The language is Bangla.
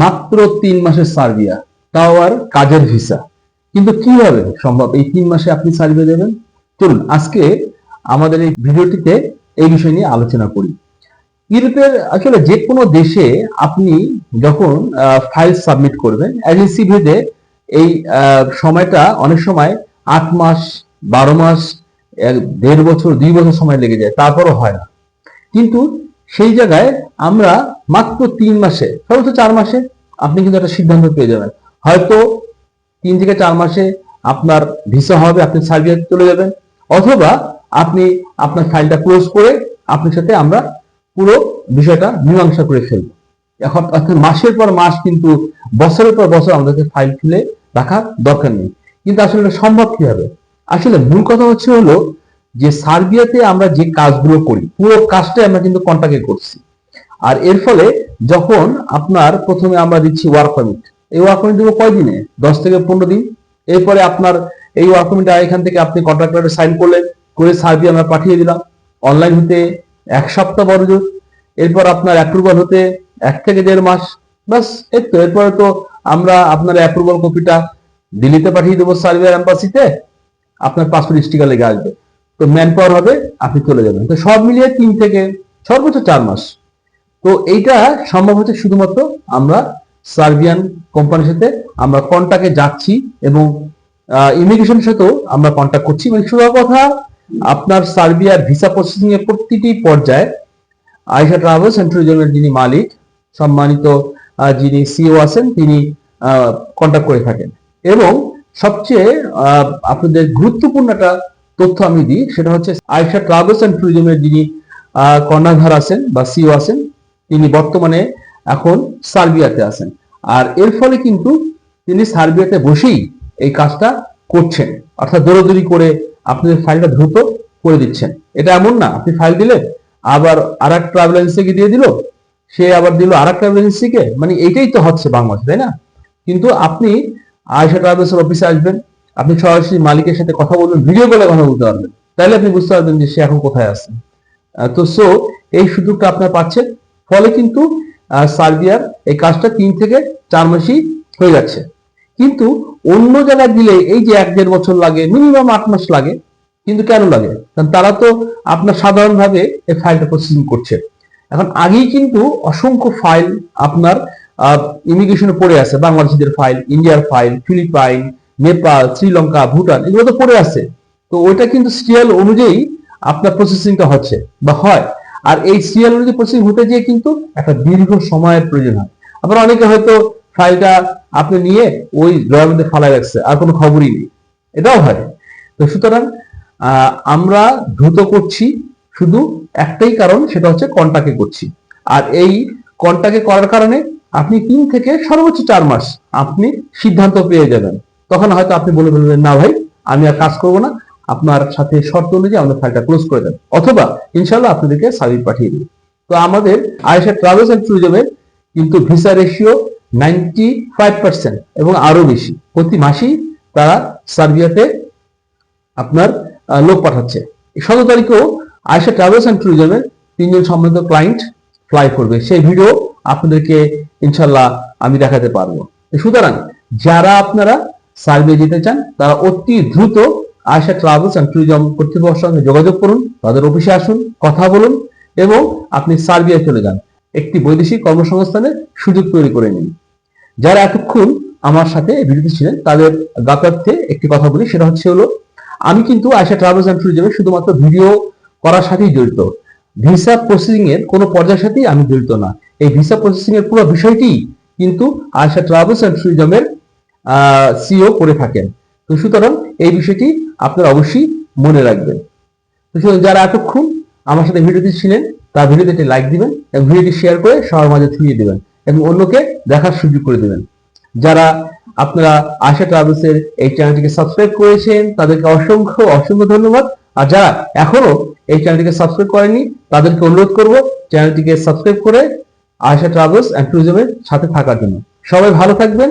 মাত্র তিন মাসের সার্বিয়া তাও আর কাজের ভিসা। কিন্তু কীভাবে সম্ভব? এই তিন মাসে আপনি সার্বিয়া দেবেন? চলুন, আজকে আমাদের এই ভিডিওটিতে এই বিষয় নিয়ে আলোচনা করি। ইউরোপের আসলে যে কোনো দেশে আপনি যখন ফাইল সাবমিট করবেন, এজেন্সি ভেদে এই সময়টা অনেক সময় আট মাস, বারো মাস দেড় বছর, দুই বছর সময় লেগে যায়, তারপরও হয় না। কিন্তু সেই জায়গায় আমরা মাত্র তিন মাসে, সর্বোচ্চ চার মাসে আপনি কিন্তু একটা সিদ্ধান্ত পেয়ে যাবেন। হয়তো তিন থেকে চার মাসে আপনার ভিসা হবে, আপনি সার্বিয়াতে চলে যাবেন, অথবা আপনি আপনার ফাইলটা ক্লোজ করে আপনার সাথে আমরা পুরো বিষয়টা মীমাংসা করে ফেলব। এখন অর্থাৎ মাসের পর মাস কিন্তু বছরের পর বছর আমাদেরকে ফাইল খুলে রাখার দরকার নেই। কিন্তু আসলে সম্ভব কীভাবে? আসলে মূল কথা হচ্ছে হলো যে সার্বিয়াতে আমরা যে কাজগুলো করি, পুরো কাজটাই আমরা কিন্তু কন্ট্রাক্টে করছি। আর এর ফলে যখন আপনার প্রথমে আমরা দিচ্ছি ওয়ার্ক পারমিট এই ওয়ার্ক পারমিট দেবো কয়দিনে দশ থেকে পনেরো দিন। এরপরে আপনার এই ওয়ার্ক পারমিটটা এখান থেকে আপনি কন্ট্রাক্টরে সাইন করলেন, করে সার্বিয়া আমরা পাঠিয়ে দিলাম। অনলাইন হতে এক সপ্তাহ বড়জোর এরপর আপনার অ্যাপ্রুভাল হতে এক থেকে দেড় মাস। বাস এই তো। এরপরে তো আমরা আপনার অ্যাপ্রুভাল কপিটা দিল্লিতে পাঠিয়ে দেবো সার্বিয়ার এম্বাসিতে আপনার পাসপোর্ট স্টিকার লেগে আসবে। তো ম্যান পাওয়ার হবে, আপনি চলে যাবেন। তো সব মিলিয়ে তিন থেকে সর্বোচ্চ চার মাস। তো এইটা সম্ভব হচ্ছে শুধুমাত্র আমরা সার্বিয়ান কোম্পানির সাথে আমরা কন্ট্যাক্টে যাচ্ছি এবং ইমিগ্রেশনের সাথেও আমরা কন্ট্যাক্ট করছি। মানে শুধু কথা, আপনার সার্বিয়ার ভিসা প্রসেসিং এর প্রতিটি পর্যায়ে আয়সা ট্রাভেলস এন্ড ট্যুরিজমের যিনি মালিক, সম্মানিত যিনি সিও আছেন, তিনি কন্ট্যাক্ট করে থাকেন। এবং সবচেয়ে আপনাদের গুরুত্বপূর্ণ একটা তথ্য আমি দিই, সেটা হচ্ছে আয়সা ট্রাভেলস অ্যান্ড ট্যুরিজমের যিনি কর্ণধার আছেন বা সিও আছেন, তিনি বর্তমানে এখন সার্বিয়াতে আছেন। আর এর ফলে কিন্তু তিনি সার্বিয়াতে বসেই এই কাজটা করছেন। অর্থাৎ দৌড়দৌড়ি করে আপনাদের ফাইলটা দ্রুত করে দিচ্ছেন। এটা এমন না, আপনি ফাইল দিলেন আবার আর এক ট্রাভেল এজেন্সিকে দিয়ে দিল, সে আবার দিল আর এক ট্রাভেল এজেন্সিকে মানে এইটাই তো হচ্ছে বাংলাদেশে, তাই না? কিন্তু আপনি আয়সা ট্রাভেলসের অফিসে আসবেন আপনি সরাসরি মালিকের সাথে কথা বলবেন ভিডিও কলে কথা বলতে পারবেন। তাহলে আপনি বুঝতে পারবেন যে সে এখন কোথায় আছে। তো সো এই সুযোগটা আপনার পাচ্ছেন। ফলে কিন্তু সার্বিয়ার এই কাজটা তিন থেকে চার মাসই হয়ে যাচ্ছে। কিন্তু অন্য জায়গায় দিলে এই যে এক দেড় বছর লাগে মিনিমাম আট মাস লাগে, কিন্তু কেন লাগে? কারণ তারা তো আপনার সাধারণভাবে এই ফাইলটা প্রসেসিং করছে। এখন আগেই কিন্তু অসংখ্য ফাইল আপনার ইমিগ্রেশনে পড়ে আছে। বাংলাদেশিদের ফাইল ইন্ডিয়ার ফাইল ফিলিপাইন নেপাল, শ্রীলঙ্কা, ভুটান, এগুলো তো পড়ে আছে। তো ওইটা কিন্তু সিরিয়াল অনুযায়ী আপনার প্রসেসিংটা হচ্ছে বা হয়। আর এই সিরিয়াল অনুযায়ী প্রসেসিং হতে গিয়ে কিন্তু একটা দীর্ঘ সময়ের প্রয়োজন হয়। আবার অনেকে হয়তো ফাইলটা আপনি নিয়ে ওই ড্রয়ের মধ্যে ফালাই রাখছে, আর কোনো খবরই নেই। এটাও হয়। তো সুতরাং আমরা দ্রুত করছি, শুধু একটাই কারণ, সেটা হচ্ছে কন্টাকে করছি। আর এই কন্টাকে করার কারণে আপনি তিন থেকে সর্বোচ্চ চার মাস আপনি সিদ্ধান্ত পেয়ে যাবেন। তখন হয়তো আপনি বলে ফেলবেন, না ভাই, আমি আর কাজ করব না। আপনার সাথে শর্ত অনুযায়ী আমাদের ফাইলটা ক্লোজ করে দেন। অথবা ইনশাল্লাহ আপনাদেরকে সার্ভিস পাঠিয়ে দিই তো আমাদের আয়েশা ট্রাভেলস এন্ড ট্যুরিজমের কিন্তু visa ratio ninety five percent এবং আরও বেশি। প্রতি মাসেই তারা সার্বিয়াতে আপনার লোক পাঠাচ্ছে। সতেরো তারিখেও আয়সা ট্রাভেলস অ্যান্ড ট্যুরিজমের তিনজন সম্মানিত ক্লায়েন্ট ফ্লাই করবে। সেই ভিডিও আপনাদেরকে ইনশাল্লাহ আমি দেখাতে পারব। সুতরাং, যারা আপনারা সার্বিয়া যেতে চান, তারা অতি দ্রুত আয়সা ট্রাভেলস অ্যান্ড ট্যুরিজম কর্তৃপক্ষের সঙ্গে যোগাযোগ করুন, তাদের অফিসে আসুন, কথা বলুন এবং আপনি সার্বিয়া চলে যান। একটি বৈদেশিক কর্মসংস্থানের সুযোগ তৈরি করে নিন। যারা এতক্ষণ আমার সাথে ভিডিওতে ছিলেন, তাদের গাতার্থে একটি কথা বলি, সেটা হচ্ছে হলো, আমি কিন্তু আয়সা ট্রাভেলস অ্যান্ড ট্যুরিজমে শুধুমাত্র ভিডিও করার সাথেই জড়িত। ভিসা প্রসেসিং এর কোনো পর্যায়ের সাথেই আমি জড়িত না। এই ভিসা প্রসেসিং এর পুরো বিষয়টি কিন্তু আয়সা ট্রাভেলস অ্যান্ড ট্যুরিজমের সিও করে থাকেন। তো সুতরাং এই বিষয়টি আপনারা অবশ্যই মনে রাখবেন। তো যারা এতক্ষণ আমার সাথে ভিডিওতে ছিলেন, তার ভিডিওতে একটি লাইক দিবেন এবং ভিডিওটি শেয়ার করে সবার মাঝে ছড়িয়ে দেবেন এবং অন্যকে দেখার সুযোগ করে দিবেন। যারা আপনারা আশা ট্রাভেলস এর এই চ্যানেলটিকে সাবস্ক্রাইব করেছেন, তাদেরকে অসংখ্য অসংখ্য ধন্যবাদ। আর যারা এখনও এই চ্যানেলটিকে সাবস্ক্রাইব করেনি তাদেরকে অনুরোধ করব চ্যানেলটিকে সাবস্ক্রাইব করে আয়সা ট্রাভেলস অ্যান্ড ট্যুরিজমের সাথে থাকার জন্য। সবাই ভালো থাকবেন